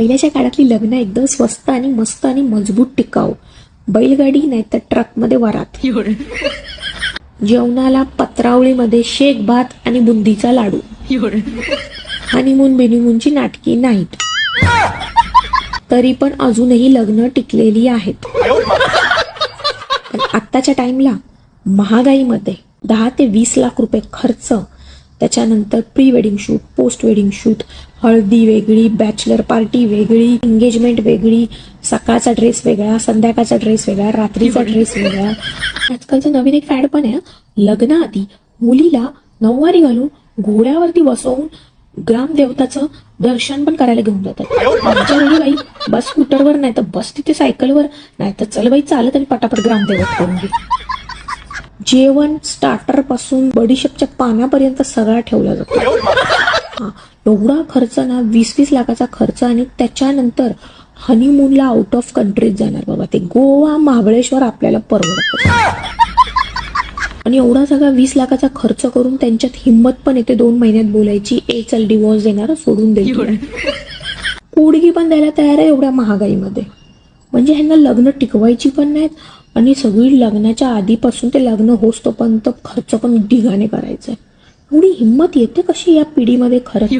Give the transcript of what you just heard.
पहिल्याच्या काळातली लग्न एकदम स्वस्त आणि मस्त आणि मजबूत टिकाऊ. बैलगाडी नाही तर ट्रकमध्ये वरात. जेवणाला पत्रावळीमध्ये शेक भात आणि बुंदीचा लाडू. हनीमून बिनीमूनची नाटकी नाहीत. तरी पण अजूनही लग्न टिकलेली आहेत. पण आत्ताच्या टाइमला महागाईमध्ये दहा ते वीस लाख रुपये खर्च त्याच्यानंतर pre wedding shoot post wedding shoot haldi वेगळी बॅचलर पार्टी वेगळी एंगेजमेंट वेगळी सकाळचा ड्रेस वेगळा संध्याकाळचा ड्रेस वेगळा रात्रीचा ड्रेस वेगळा. आजकालचं नवीन एक फॅड पण आहे लग्नाआधी मुलीला नऊवारी घालून घोड्यावरती बसवून ग्रामदेवताचं दर्शन पण करायला घेऊन जातात. आमच्या वेळी बाई बस स्कूटरवर नाही तर बस तिथे सायकलवर नाही तर चल बाई चालत आणि पटापट ग्रामदेवत करून घे. जेवण स्टार्टरपासून बडीशेपच्या पानापर्यंत सगळा ठेवला जातो. हा एवढा खर्च ना वीस वीस लाखाचा खर्च आणि त्याच्यानंतर हनीमूनला आउट ऑफ कंट्रीत जाणार बाबा ते. गोवा महाबळेश्वर आपल्याला परवडत. आणि एवढा सगळा वीस लाखाचा खर्च करून त्यांच्यात हिंमत पण येते दोन महिन्यात बोलायची. ए चल डिवोर्स देणार सोडून दे कुडगी पण द्यायला तयार आहे एवढ्या महागाईमध्ये. म्हणजे ह्यांना लग्न टिकवायची पण नाहीत. आणि सगळी लग्नाच्या आधीपासून ते लग्न होस्तोपर्यंत खर्च पण ढिगाने करायचंय एवढी हिंमत येते कशी या पिढीमध्ये खरंच?